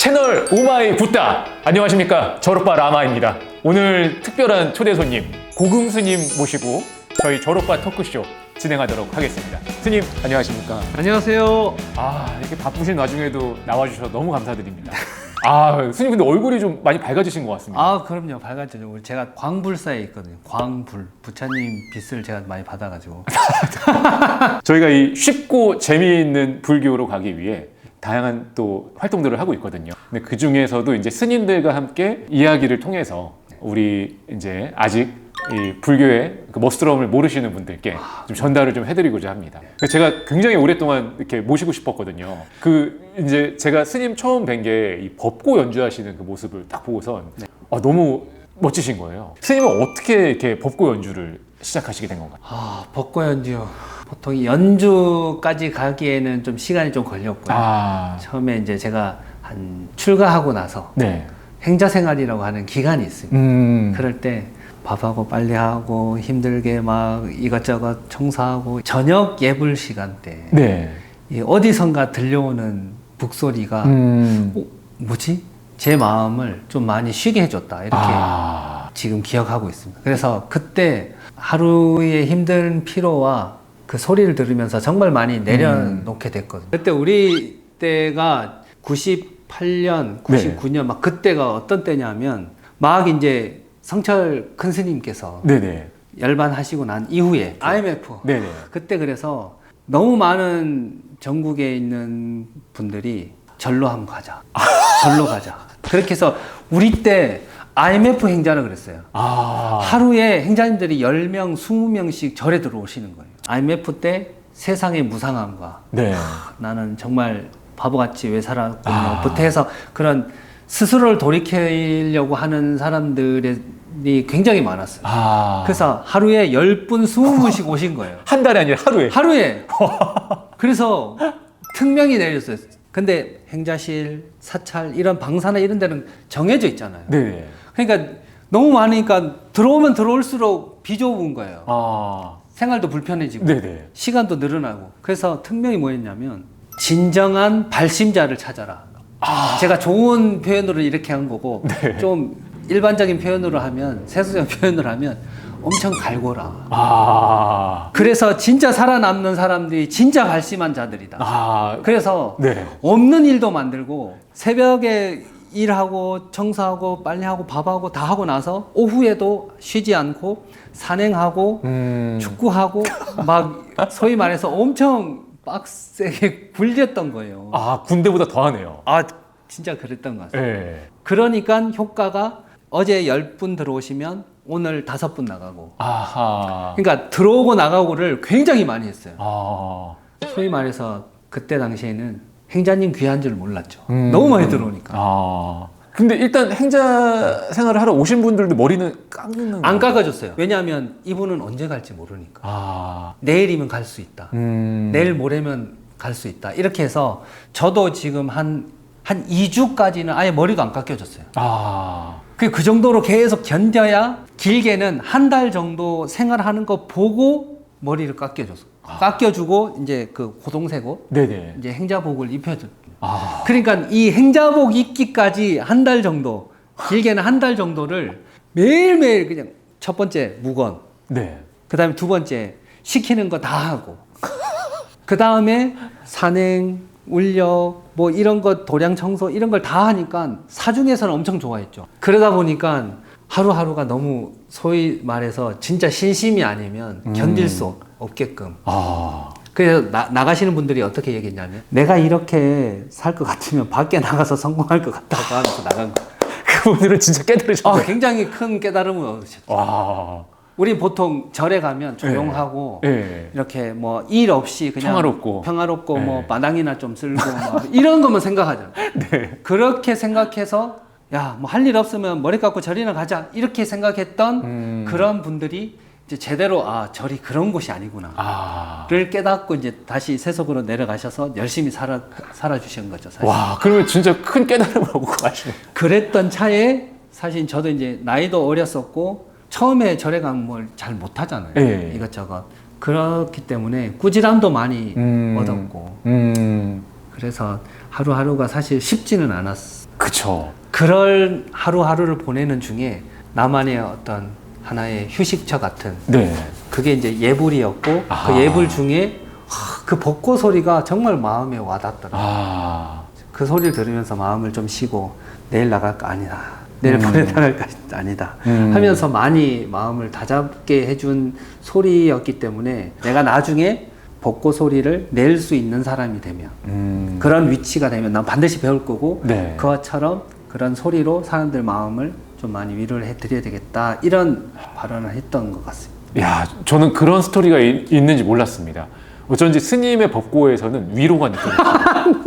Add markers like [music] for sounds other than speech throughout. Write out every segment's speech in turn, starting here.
채널 오마이 붓다 안녕하십니까? 절오빠 라마입니다. 오늘 특별한 초대 손님 고금 스님 모시고 저희 절오빠 토크쇼 진행하도록 하겠습니다. 스님 안녕하십니까? 안녕하세요. 아 이렇게 바쁘신 와중에도 나와주셔서 너무 감사드립니다. 아 스님 근데 얼굴이 좀 많이 밝아지신 것 같습니다. 아 그럼요. 밝았죠. 우리 제가 광불사에 있거든요. 광불. 부처님 빛을 제가 많이 받아가지고. [laughs] 저희가 이 쉽고 재미있는 불교로 가기 위해 다양한 또 활동들을 하고 있거든요. 근데 그 중에서도 이제 스님들과 함께 이야기를 통해서 우리 이제 아직 이 불교의 그 멋스러움을 모르시는 분들께 좀 전달을 좀 해드리고자 합니다. 제가 굉장히 오랫동안 이렇게 모시고 싶었거든요. 그 이제 제가 스님 처음 뵌 게 이 법고 연주하시는 그 모습을 딱 보고선 아, 너무 멋지신 거예요. 스님은 어떻게 이렇게 법고 연주를 시작하시게 된 건가요? 아 벚꽃 연주요. 보통 이 연주까지 가기에는 좀 시간이 좀 걸렸고요. 아, 처음에 이제 제가 한 출가하고 나서 네. 행자 생활이라고 하는 기간이 있습니다. 음. 그럴 때 밥하고 빨래하고 힘들게 막 이것저것 청소하고 저녁 예불 시간대 네. 이 어디선가 들려오는 북소리가 음. 어, 뭐지? 제 마음을 좀 많이 쉬게 해줬다. 이렇게 아. 지금 기억하고 있습니다. 그래서 그때 하루의 힘든 피로와 그 소리를 들으면서 정말 많이 내려놓게 됐거든요. 그때 우리 때가 98년, 99년 막 그때가 어떤 때냐면 막 이제 성철 큰 스님께서 네네. 열반하시고 난 이후에 IMF 네네. 그때 그래서 너무 많은 전국에 있는 분들이 절로 한번 가자. 절로 가자. 그렇게 해서 우리 때 IMF 행자라 그랬어요. 아. 하루에 행자님들이 10명, 20명씩 절에 들어오시는 거예요. IMF 때 세상의 무상함과 네. 나는 정말 바보같이 왜 살았구나. 아. 부터 해서 그런 스스로를 돌이키려고 하는 사람들이 굉장히 많았어요. 아. 그래서 하루에 10분, 20분씩 [laughs] 오신 거예요. 한 달이 아니라 하루에. 하루에. [laughs] 그래서 [laughs] 특명히 내렸어요. 근데 행자실, 사찰 이런 방사나 이런 데는 정해져 있잖아요. 네네. 그러니까 너무 많으니까 들어오면 들어올수록 비좁은 거예요. 아. 생활도 불편해지고 네네. 시간도 늘어나고. 그래서 특명이 뭐였냐면 진정한 발심자를 찾아라. 제가 좋은 표현으로 이렇게 한 거고 좀 일반적인 표현으로 하면 세속적인 [laughs] 표현을 하면 엄청 갈고라. 아. 그래서 진짜 살아남는 사람들이 진짜 발심한 자들이다. 아. 그래서 네. 없는 일도 만들고 새벽에 일하고 청소하고 빨래하고 밥하고 다 하고 나서 오후에도 쉬지 않고 산행하고 음. 축구하고 막 소위 말해서 엄청 빡세게 굴렸던 거예요. 아, 군대보다 더 하네요. 아 진짜 그랬던 것 같아요. 네. 그러니까 효과가 어제 10분 들어오시면 오늘 5분 나가고 아하. 그러니까 들어오고 나가고를 굉장히 많이 했어요. 아. 소위 말해서 그때 당시에는 행자님 귀한 줄 몰랐죠. 음. 너무 많이 들어오니까. 아. 근데 일단 행자 생활을 하러 오신 분들도 머리는 깎는 안 거- 깎아줬어요. 왜냐하면 이분은 언제 갈지 모르니까. 아. 내일이면 갈 수 있다. 음. 내일 모레면 갈 수 있다. 이렇게 해서 저도 지금 한, 한 2주까지는 아예 머리가 안 깎여졌어요. 아. 그, 그 정도로 계속 견뎌야 길게는 한 달 정도 생활하는 거 보고 머리를 깎여줬어. 깎여주고 이제 그 고동세고 네네. 이제 행자복을 입혀줬. 아. 그러니까 이 행자복 입기까지 한 달 정도, 길게는 한 달 정도를 매일매일 그냥 첫 번째 무건, 네. 그 다음에 두 번째 시키는 거 다 하고, 그 다음에 산행, 울력, 뭐 이런 거 도량 청소 이런 걸 다 하니까 사중에서는 엄청 좋아했죠. 그러다 보니까 하루하루가 너무 소위 말해서 진짜 신심이 아니면 견딜 수 없게끔 아. 그래서 나, 나가시는 분들이 어떻게 얘기했냐면 내가 이렇게 살 것 같으면 밖에 나가서 성공할 것 같다고 하면서 나간 거. [laughs] 그분들은 진짜 깨달으셨어요. 아, 굉장히 큰 깨달음을 얻으셨죠. 와. 우리 보통 절에 가면 조용하고 예. 이렇게 뭐 일 없이 그냥 평화롭고. 평화롭고 네. 뭐 마당이나 좀 쓸고 막 이런 것만 생각하잖아. [laughs] 네. 그렇게 생각해서 야 뭐 할 일 없으면 머리 깎고 절이나 가자 이렇게 생각했던 음. 그런 분들이 이제 제대로 아 절이 그런 곳이 아니구나. 아. 를 깨닫고 이제 다시 세속으로 내려가셔서 열심히 살아 살아 주신 거죠. 사실. 와, 그러면 진짜 큰 깨달음을 얻고 가시네. 그랬던 차에 사실 저도 이제 나이도 어렸었고 처음에 절에 가면 뭘 잘 못하잖아요. 예. 이것저것 그렇기 때문에 꾸지람도 많이 음. 얻었고 음. 그래서 하루하루가 사실 쉽지는 않았 그쵸. 그럴 하루하루를 보내는 중에 나만의 어떤 하나의 휴식처 같은 네. 그게 이제 예불이었고 아하. 그 예불 중에 하, 그 벚꽃 소리가 정말 마음에 와닿더라. 아. 그 소리를 들으면서 마음을 좀 쉬고 내일 나갈까 아니다. 내일 음. 모레 나갈까 아니다. 음. 하면서 많이 마음을 다잡게 해준 소리였기 때문에 내가 나중에 벚꽃 소리를 낼 수 있는 사람이 되면 음. 그런 위치가 되면 난 반드시 배울 거고 네. 그것처럼 그런 소리로 사람들 마음을 좀 많이 위로를 해드려야 되겠다 이런 발언을 했던 것 같습니다. 야, 저는 그런 스토리가 이- 있는지 몰랐습니다. 어쩐지 스님의 법고에서는 위로가 느껴져요.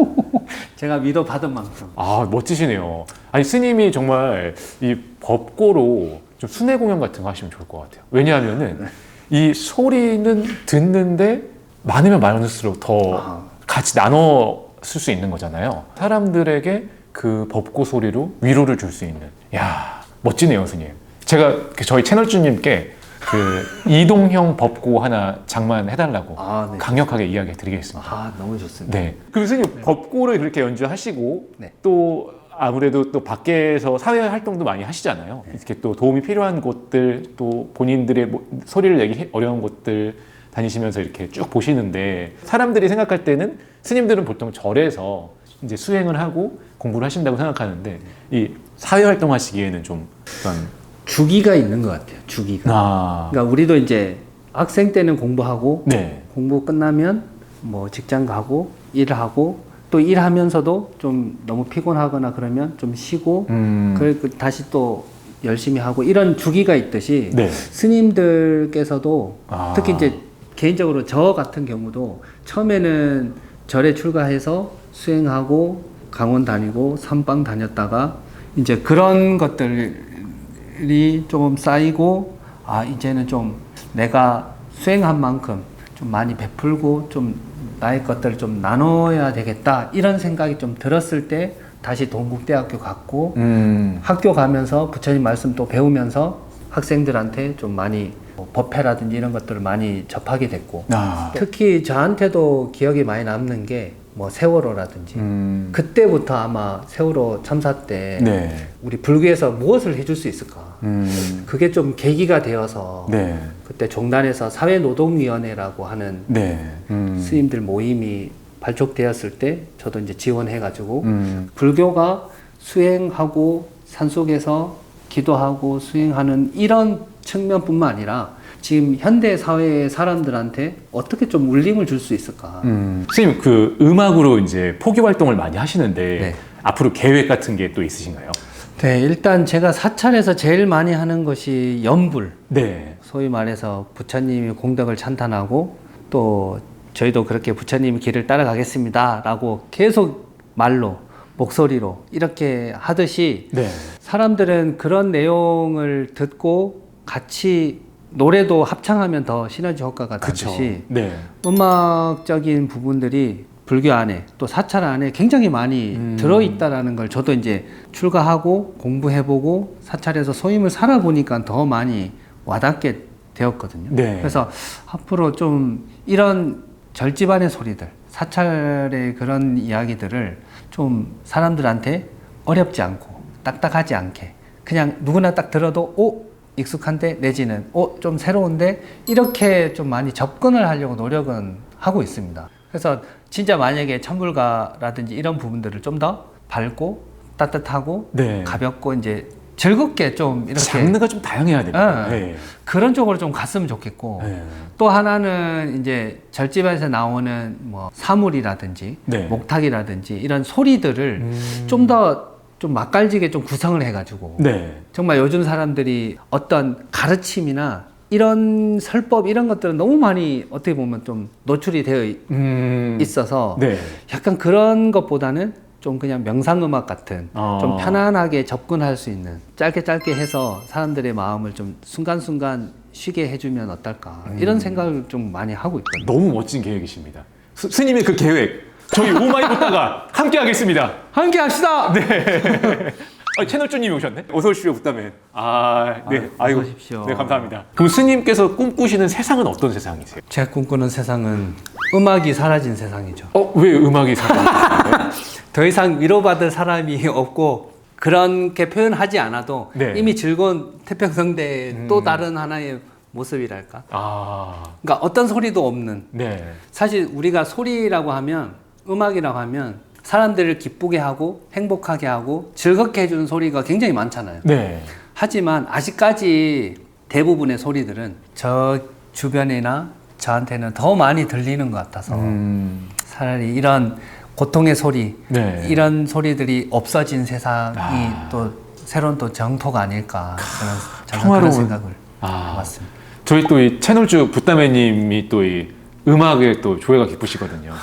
[laughs] 제가 위로 받은 만큼 아, 멋지시네요. 아니, 스님이 정말 이 법고로 좀 순회 공연 같은 거 하시면 좋을 것 같아요. 왜냐하면은 이 소리는 듣는데 많으면 많을수록 더 아. 같이 나눠 쓸 수 있는 거잖아요. 사람들에게 그 법고 소리로 위로를 줄 수 있는. 야, 멋지네요, 스님. 제가 그 저희 채널주님께 그 [laughs] 이동형 법고 하나 장만해달라고 아, 네. 강력하게 이야기 드리겠습니다. 아 너무 좋습니다. 네. 그럼 선생님 법고를 그렇게 연주하시고 네. 또 아무래도 또 밖에서 사회 활동도 많이 하시잖아요. 네. 이렇게 또 도움이 필요한 곳들 또 본인들의 뭐- 소리를 내기 히- 어려운 곳들 다니시면서 이렇게 쭉 보시는데 사람들이 생각할 때는 스님들은 보통 절에서 이제 수행을 하고 공부를 하신다고 생각하는데 이 사회 활동하시기에는 좀 어떤 주기가 있는 것 같아요. 주기가. 아, 그러니까 우리도 이제 학생 때는 공부하고 네, 공부 끝나면 뭐 직장 가고 일하고 또 일하면서도 좀 너무 피곤하거나 그러면 좀 쉬고 음, 그그 다시 또 열심히 하고 이런 주기가 있듯이 네, 스님들께서도 아. 특히 이제 개인적으로 저 같은 경우도 처음에는 절에 출가해서 수행하고 강원 다니고 삼방 다녔다가 이제 그런 것들이 조금 쌓이고 아 이제는 좀 내가 수행한 만큼 좀 많이 베풀고 좀 나의 것들을 좀 나눠야 되겠다 이런 생각이 좀 들었을 때 다시 동국대학교 갔고 음, 학교 가면서 부처님 말씀 또 배우면서 학생들한테 좀 많이 뭐 법회라든지 이런 것들을 많이 접하게 됐고 아, 특히 저한테도 기억이 많이 남는 게 뭐 세월호라든지 음, 그때부터 아마 세월호 참사 때 네, 우리 불교에서 무엇을 해줄 수 있을까? 음, 그게 좀 계기가 되어서 네, 그때 종단에서 사회노동위원회라고 하는 네, 음, 스님들 모임이 발족되었을 때 저도 이제 지원해가지고 음, 불교가 수행하고 산 속에서 기도하고 수행하는 이런 측면뿐만 아니라 지금 현대 사회의 사람들한테 어떻게 좀 울림을 줄 수 있을까? 음. 선생님 그 음악으로 이제 포교 활동을 많이 하시는데 네. 앞으로 계획 같은 게 또 있으신가요? 네, 일단 제가 사찰에서 제일 많이 하는 것이 연불. 네. 소위 말해서 부처님의 공덕을 찬탄하고 또 저희도 그렇게 부처님 길을 따라가겠습니다라고 계속 말로 목소리로 이렇게 하듯이 네. 사람들은 그런 내용을 듣고 같이 노래도 합창하면 더 시너지 효과가. 나듯이 네. 음악적인 부분들이 불교 안에 또 사찰 안에 굉장히 많이 음. 들어있다라는 걸 저도 이제 출가하고 공부해보고 사찰에서 소임을 살아보니까 더 많이 와닿게 되었거든요. 네. 그래서 앞으로 좀 이런 절집안의 소리들, 사찰의 그런 이야기들을 좀 사람들한테 어렵지 않고 딱딱하지 않게 그냥 누구나 딱 들어도 오 익숙한데 내지는 오 좀 새로운데 이렇게 좀 많이 접근을 하려고 노력은 하고 있습니다. 그래서 진짜 만약에 천불가라든지 이런 부분들을 좀 더 밝고 따뜻하고 네. 가볍고 이제 즐겁게 좀 이렇게 장르가 좀 다양해야 됩니다. 네. 네. 그런 쪽으로 좀 갔으면 좋겠고 네. 또 하나는 이제 절집에서 나오는 뭐 사물이라든지 네. 목탁이라든지 이런 소리들을 음. 좀더 좀 맛깔지게 좀 구성을 해가지고 네. 정말 요즘 사람들이 어떤 가르침이나 이런 설법 이런 것들은 너무 많이 어떻게 보면 좀 노출이 되어 있- 음. 있어서 네. 약간 그런 것보다는 좀 그냥 명상음악 같은 어. 좀 편안하게 접근할 수 있는 짧게 짧게 해서 사람들의 마음을 좀 순간순간 쉬게 해주면 어떨까 음. 이런 생각을 좀 많이 하고 있거든요. 너무 멋진 계획이십니다. 스, 스님의 그 계획 저희 오마이 듣다가 함께 하겠습니다. 함께 합시다. 네. [laughs] 아, 채널주님이 오셨네. 어서 오십시오, 부담에. 아, 네. 아유, 아이고. 어서 오십시오. 네, 감사합니다. 그럼 스님께서 꿈꾸시는 세상은 어떤 세상이세요? 제가 꿈꾸는 세상은 음악이 사라진 세상이죠. 어, 왜 음악이 사람? [laughs] 더 이상 위로받을 사람이 없고 그렇게 표현하지 않아도 네. 이미 즐거운 태평성대의 음. 또 다른 하나의 모습이랄까. 아, 그러니까 어떤 소리도 없는. 네. 사실 우리가 소리라고 하면 음악이라고 하면 사람들을 기쁘게 하고 행복하게 하고 즐겁게 해주는 소리가 굉장히 많잖아요. 네. 하지만 아직까지 대부분의 소리들은 저 주변이나 저한테는 더 많이 들리는 것 같아서 음, 차라리 이런 고통의 소리, 네. 이런 소리들이 없어진 세상이 아. 또 새로운 또 정토가 아닐까 저는, 저는 평화로운. 그런 생각을 아. 해봤습니다. 저희 또 이 채널주 부따매님이 또 이 음악에 또 조예가 깊으시거든요.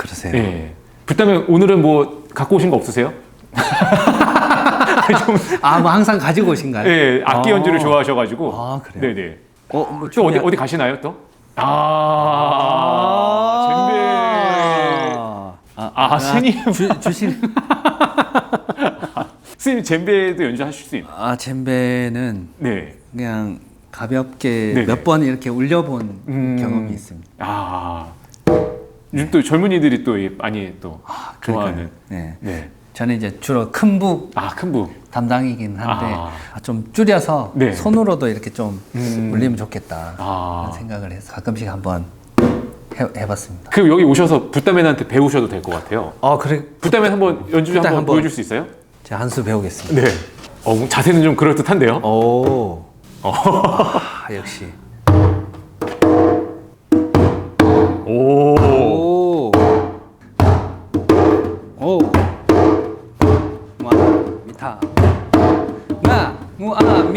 그러세요. 예. 부따매 오늘은 뭐 갖고 오신 거 없으세요? [laughs] 좀, 아, 뭐 항상 가지고 오신가요? 예, 악기 아. 연주를 좋아하셔가지고. 아, 그래요? 네네. 어, 뭐 또 어디 어디 가시나요 또? 아, 젬베. 아, 아, 스님. 주, 주신 [laughs] 스님 젬베도 연주하실 수 있나요? 아 젬베는 네. 그냥 가볍게 네네. 몇 번 이렇게 울려본 음. 경험이 있습니다. 아. 요즘 또 젊은이들이 또 이- 많이 또 좋아하는. 네. 네. 저는 이제 주로 큰 북 아, 큰 부. 담당이긴 한데 아. 아, 좀 줄여서 네. 손으로도 이렇게 좀 음. 울리면 좋겠다 아. 생각을 해서 가끔씩 한번 해, 해봤습니다. 그 여기 오셔서 부따맨한테 배우셔도 될 것 같아요. 아 그래 부따맨 한번 연주 부따 한번 한번. 보여줄 수 있어요? 제가 한 수 배우겠습니다. 네. 어, 그럼 자세는 좀 그럴 듯한데요. 오 아, 역시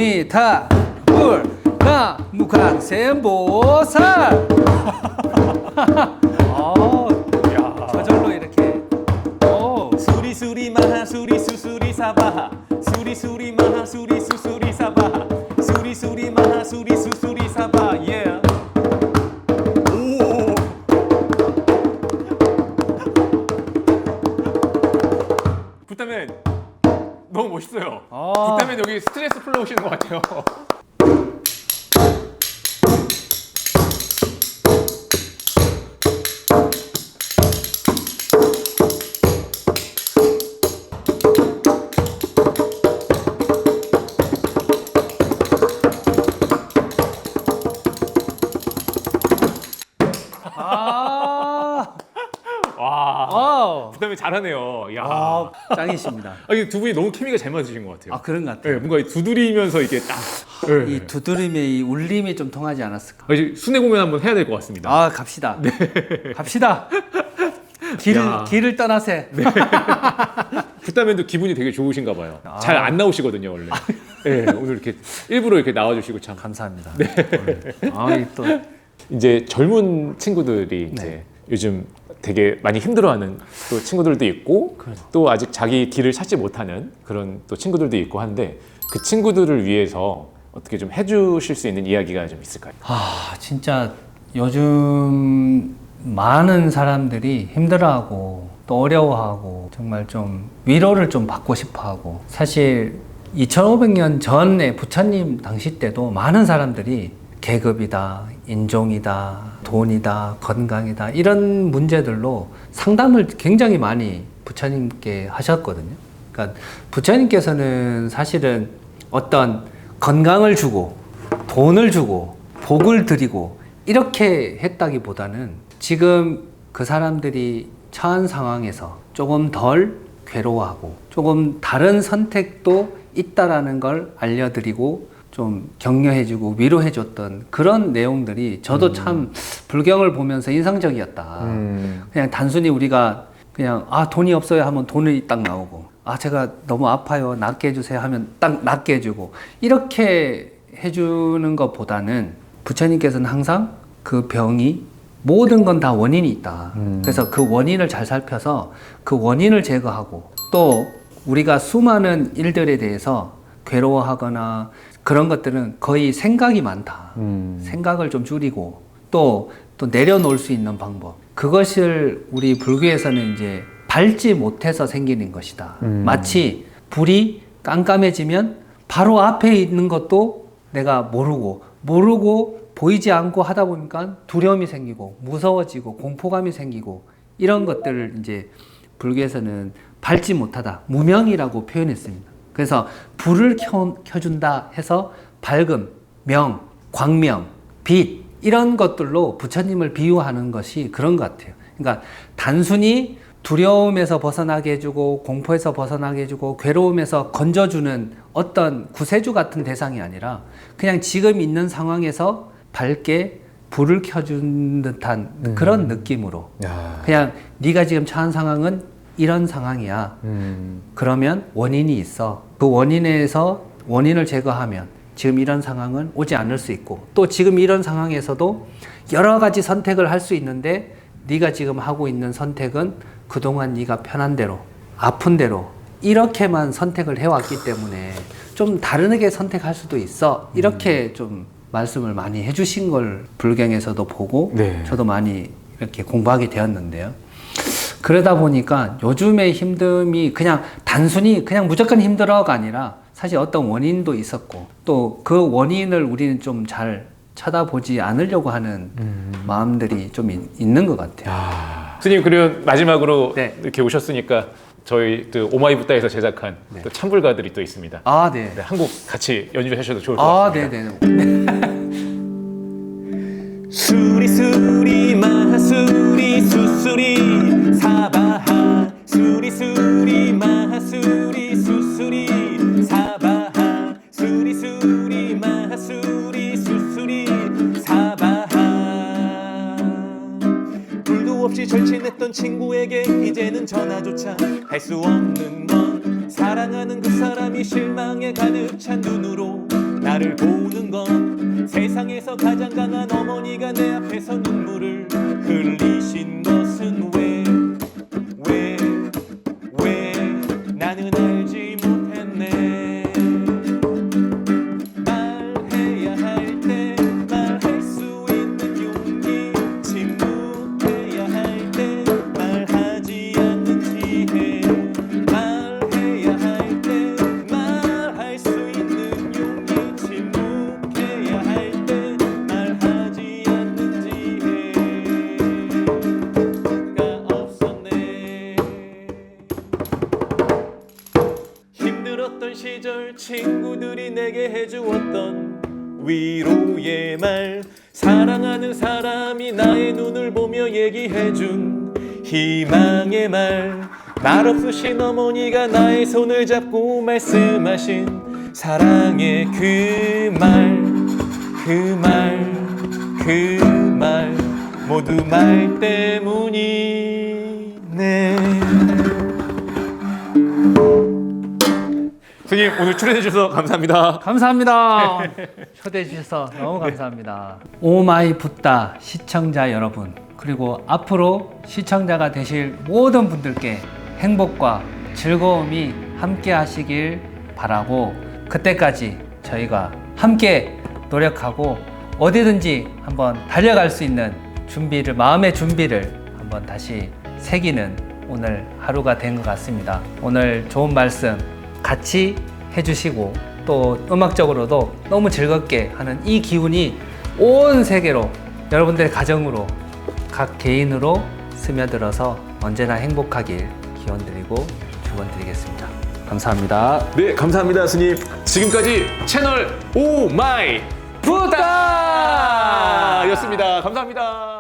미타. 불. 나 무강센보살. [laughs] 어, 야. 저절로 이렇게. 오. 수리 수리 마하 수리 수수리 사바하 수리 수리 마하 수리 아. 와. 아. 부따맨 잘하네요. 야. 아, 짱이십니다. 아, 이게 두 분이 너무 케미가 잘 맞으신 것 같아요. 아, 그런 것 같아요. 네, 뭔가 이 두드리면서 이게 딱. 네. 이 두드림의 이 울림이 좀 통하지 않았을까? 아, 이제 순회 공연 한번 해야 될 것 같습니다. 아 갑시다. 갑시다. 길을 야. 길을 떠나세. [laughs] 부따맨도 기분이 되게 좋으신가 봐요. 아. 잘 안 나오시거든요, 원래. 네, 오늘 이렇게 일부러 이렇게 나와주시고 참. 감사합니다. 네. 아또 이제 젊은 친구들이 이제 네. 요즘 되게 많이 힘들어하는 또 친구들도 있고 그렇죠. 또 아직 자기 길을 찾지 못하는 그런 또 친구들도 있고 한데 그 친구들을 위해서 어떻게 좀 해주실 수 있는 이야기가 좀 있을까요? 아 진짜 요즘 많은 사람들이 힘들어하고 또 어려워하고 정말 좀 위로를 좀 받고 싶어 하고 사실 2,500년 전에 부처님 당시 때도 많은 사람들이 계급이다, 인종이다, 돈이다, 건강이다 이런 문제들로 상담을 굉장히 많이 부처님께 하셨거든요. 그러니까 부처님께서는 사실은 어떤 건강을 주고 돈을 주고 복을 드리고 이렇게 했다기보다는 지금 그 사람들이 처한 상황에서 조금 덜 괴로워하고 조금 다른 선택도 있다라는 걸 알려드리고 좀 격려해주고 위로해줬던 그런 내용들이 저도 참 불경을 보면서 인상적이었다. 음. 그냥 단순히 우리가 그냥 아 돈이 없어요 하면 돈이 딱 나오고 아 제가 너무 아파요 낫게 해주세요 하면 딱 낫게 해주고 이렇게 해주는 것보다는 부처님께서는 항상 그 병이 모든 건 다 원인이 있다. 그래서 그 원인을 잘 살펴서 그 원인을 제거하고 또 우리가 수많은 일들에 대해서 괴로워하거나 그런 것들은 거의 생각이 많다. 생각을 좀 줄이고 또, 또 내려놓을 수 있는 방법. 그것을 우리 불교에서는 이제 밟지 못해서 생기는 것이다. 마치 불이 깜깜해지면 바로 앞에 있는 것도 내가 모르고, 모르고 보이지 않고 하다 보니까 두려움이 생기고, 무서워지고, 공포감이 생기고, 이런 것들을 이제 불교에서는 밟지 못하다. 무명이라고 표현했습니다. 그래서 불을 켜, 켜준다 해서 밝음, 명, 광명, 빛 이런 것들로 부처님을 비유하는 것이 그런 것 같아요. 그러니까 단순히 두려움에서 벗어나게 해주고 공포에서 벗어나게 해주고 괴로움에서 건져주는 어떤 구세주 같은 대상이 아니라 그냥 지금 있는 상황에서 밝게 불을 켜준 듯한 그런 느낌으로 야. 그냥 네가 지금 처한 상황은 이런 상황이야. 음. 그러면 원인이 있어. 그 원인에서 원인을 제거하면 지금 이런 상황은 오지 않을 수 있고 또 지금 이런 상황에서도 여러 가지 선택을 할 수 있는데 네가 지금 하고 있는 선택은 그동안 네가 편한 대로 아픈 대로 이렇게만 선택을 해왔기 때문에 좀 다르게 선택할 수도 있어 이렇게 좀 말씀을 많이 해주신 걸 불경에서도 보고 네. 저도 많이 이렇게 공부하게 되었는데요. 그러다 보니까 요즘의 힘듦이 그냥 단순히 그냥 무조건 힘들어가 아니라 사실 어떤 원인도 있었고 또 그 원인을 우리는 좀 잘 쳐다보지 않으려고 하는 마음들이 좀 있, 있는 것 같아요. 야. 스님 그러면 마지막으로 네. 이렇게 오셨으니까 저희 또 오마이부따에서 제작한 또 참불가들이 또 있습니다. 아, 네. 네, 한곡 같이 연주해 주셔도 좋을 것 아, 같습니다. 네, 네. [laughs] 수리 수리 마하수리 수수리 사바하 수리 수리 마하수리 친구에게 이제는 전화조차 할 수 없는 건 사랑하는 그 사람이 실망에 가득 찬 눈으로 나를 보는 건 세상에서 가장 강한 어머니가 내 앞에서 눈 희망의 말말 없으신 어머니가 나의 손을 잡고 말씀하신 사랑의 그 말 그 말 그 말 모두 말 때문이네 스님 오늘 출연해 주셔서 감사합니다. 감사합니다. [laughs] 초대해 주셔서 너무 감사합니다. 오마이 붓다 시청자 여러분 그리고 앞으로 시청자가 되실 모든 분들께 행복과 즐거움이 함께 하시길 바라고 그때까지 저희가 함께 노력하고 어디든지 한번 달려갈 수 있는 준비를 마음의 준비를 한번 다시 새기는 오늘 하루가 된 것 같습니다. 오늘 좋은 말씀 같이 해주시고 또 음악적으로도 너무 즐겁게 하는 이 기운이 온 세계로 여러분들의 가정으로 각 개인으로 스며들어서 언제나 행복하길 기원드리고 축원드리겠습니다. 감사합니다. 네, 감사합니다, 스님. 지금까지 채널 오 마이 부다 였습니다. 감사합니다.